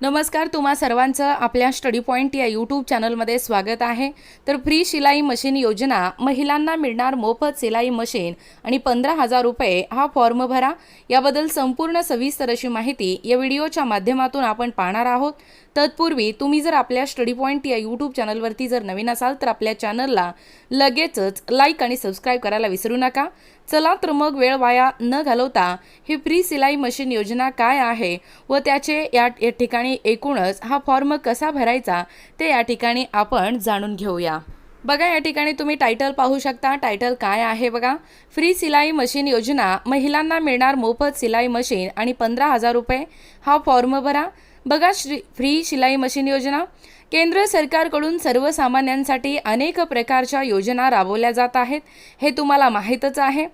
नमस्कार तुम्हा सर्वांचं आपल्या स्टडी पॉईंट या यूट्यूब चॅनलमध्ये स्वागत आहे. तर फ्री शिलाई मशीन योजना महिलांना मिळणार मोफत शिलाई मशीन आणि पंधरा हजार रुपये हा फॉर्म भरा. याबद्दल संपूर्ण सविस्तर अशी माहिती या व्हिडिओच्या माध्यमातून आपण पाहणार आहोत. तत्पूर्वी तुम्ही जर आपल्या स्टडी पॉईंट या यूट्यूब चॅनलवरती जर नवीन असाल तर आपल्या चॅनलला लगेचच लाईक आणि सबस्क्राईब करायला विसरू नका. चला तर मग वेळ वाया न घालवता ही फ्री सिलाई मशीन योजना काय आहे व त्याचे या ठिकाणी आणि एकूणच हा फॉर्म कसा भरायचा ते या ठिकाणी आपण जाणून घेऊया. बघा या ठिकाणी तुम्ही टायटल पाहू शकता. टायटल काय आहे बघा? फ्री सिलाई मशीन योजना. महिलांना मिळणार मोफत सिलाई मशीन आणि पंधरा हजार रुपये. हा फॉर्म भरा. बघा श्री फ्री शिलाई मशीन योजना. केंद्र सरकारकडून सर्वसामान्यांसाठी अनेक प्रकारच्या योजना राबवल्या जात आहेत. हे तुम्हाला माहीतच आहे.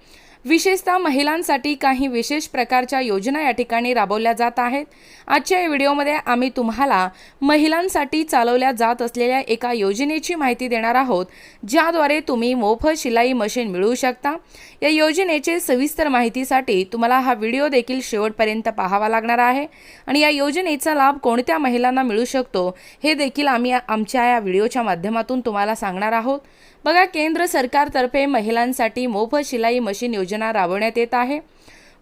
विशेषतः महिलांसाठी काही विशेष प्रकारच्या योजना या ठिकाणी राबवल्या जात आहेत. आजच्या या व्हिडिओमध्ये आम्ही तुम्हाला महिलांसाठी चालवल्या जात असलेल्या एका योजनेची माहिती देणार आहोत ज्याद्वारे तुम्ही मोफत शिलाई मशीन मिळवू शकता. या योजनेचे सविस्तर माहितीसाठी तुम्हाला हा व्हिडिओ देखील शेवटपर्यंत पाहावा लागणार आहे आणि या योजनेचा लाभ कोणत्या महिलांना मिळू शकतो हे देखील आम्ही आमच्या या व्हिडिओच्या माध्यमातून तुम्हाला सांगणार आहोत. बघा केंद्र सरकारतर्फे महिलांसाठी मोफत शिलाई मशीन योजना योजना राबवण्यात येत आहे.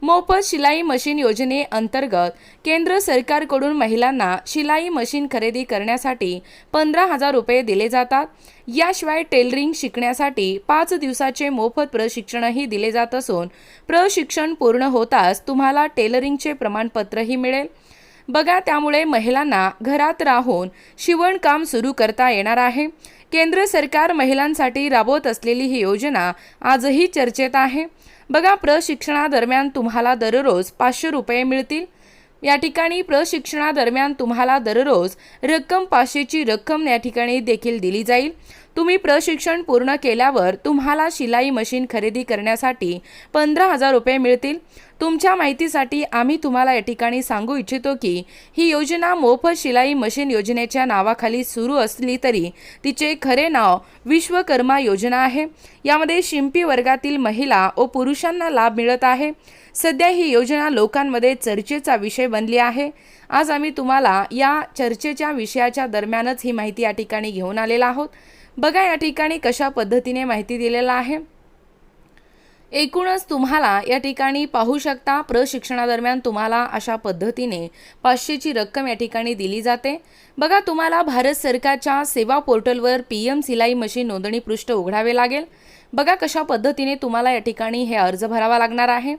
मोफत शिलाई मशीन योजनेअंतर्गत केंद्र सरकारकडून महिलांना शिलाई मशीन खरेदी करण्यासाठी पंधरा हजार रुपये दिले जातात. याशिवाय टेलरिंग शिकण्यासाठी पाच दिवसाचे मोफत प्रशिक्षणही दिले जात असून प्रशिक्षण पूर्ण होताच तुम्हाला टेलरिंगचे प्रमाणपत्रही मिळेल. बघा त्यामुळे महिलांना घरात राहून शिवणकाम सुरू करता येणार आहे. केंद्र सरकार महिलांसाठी राबवत असलेली ही योजना आजही चर्चेत आहे. बघा प्रशिक्षणादरम्यान तुम्हाला दररोज पाचशे रुपये मिळतील. या ठिकाणी प्रशिक्षणादरम्यान तुम्हाला दररोज रक्कम पाचशेची रक्कम या ठिकाणी देखील दिली जाईल. तुम्ही प्रशिक्षण पूर्ण केल्यावर तुम्हाला शिलाई मशीन खरेदी करण्यासाठी पंधरा हजार रुपये मिळतील. तुमच्या माहितीसाठी आम्ही तुम्हाला या ठिकाणी सांगू इच्छितो की ही योजना मोफत शिलाई मशीन योजनेच्या नावाखाली सुरू असली तरी तिचे खरे नाव विश्वकर्मा योजना आहे. यामध्ये शिंपी वर्गातील महिला व पुरुषांना लाभ मिळत आहे. सध्या ही योजना लोकांमध्ये चर्चेचा विषय बनली आहे. आज आम्ही तुम्हाला या चर्चेच्या विषयाच्या दरम्यानच ही माहिती या ठिकाणी घेऊन आलेला आहोत. बघा या ठिकाणी कशा पद्धतीने माहिती दिलेला आहे. एकूणच तुम्हाला या ठिकाणी पाहू शकता प्रशिक्षणादरम्यान तुम्हाला अशा पद्धतीने पाचशेची रक्कम या ठिकाणी दिली जाते. बघा तुम्हाला भारत सरकारच्या सेवा पोर्टलवर पी एम सिलाई मशीन नोंदणी पृष्ठ उघडावे लागेल. बघा कशा पद्धतीने तुम्हाला या ठिकाणी हे अर्ज भरावा लागणार आहे.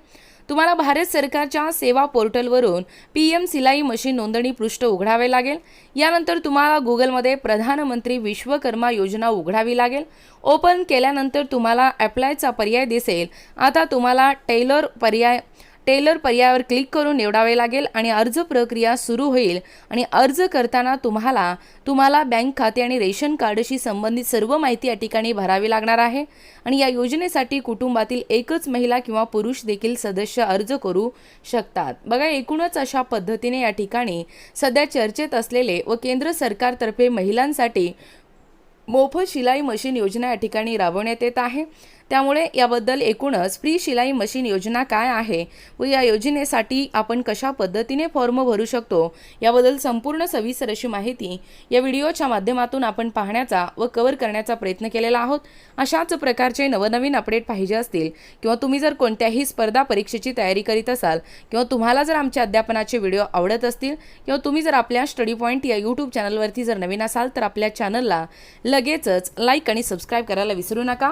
तुम्हाला भारत सरकारच्या सेवा पोर्टलवरून पी एम सिलाई मशीन नोंदणी पृष्ठ उघडावे लागेल. यानंतर तुम्हाला गुगलमध्ये प्रधानमंत्री विश्वकर्मा योजना उघडावी लागेल. ओपन केल्यानंतर तुम्हाला अप्लायचा पर्याय दिसेल. आता तुम्हाला टेलर पर्याय टेलर पर्यायावर क्लिक करून निवडावे लागेल आणि अर्ज प्रक्रिया सुरू होईल. आणि अर्ज करताना तुम्हाला तुम्हाला बँक खाते आणि रेशन कार्डशी संबंधित सर्व माहिती या ठिकाणी भरावी लागणार आहे. आणि या योजनेसाठी कुटुंबातील एकच महिला किंवा पुरुष देखील सदस्य अर्ज करू शकतात. बघा एकूणच अशा पद्धतीने या ठिकाणी सध्या चर्चेत असलेले व केंद्र सरकारतर्फे महिलांसाठी मोफत शिलाई मशीन योजना या ठिकाणी राबवण्यात येत आहे. त्यामुळे याबद्दल एकूणच फ्री शिलाई मशीन योजना काय आहे व या योजनेसाठी आपण कशा पद्धतीने फॉर्म भरू शकतो याबद्दल संपूर्ण सविस्तर अशी माहिती या व्हिडिओच्या माध्यमातून आपण पाहण्याचा व कव्हर करण्याचा प्रयत्न केलेला आहोत. अशाच प्रकारचे नवनवीन अपडेट पाहिजे असतील किंवा तुम्ही जर कोणत्याही स्पर्धा परीक्षेची तयारी करीत असाल किंवा तुम्हाला जर आमच्या अध्यापनाचे व्हिडिओ आवडत असतील किंवा तुम्ही जर आपल्या स्टडी पॉईंट या यूट्यूब चॅनलवरती जर नवीन असाल तर आपल्या चॅनलला लगेचच लाईक आणि सबस्क्राईब करायला विसरू नका.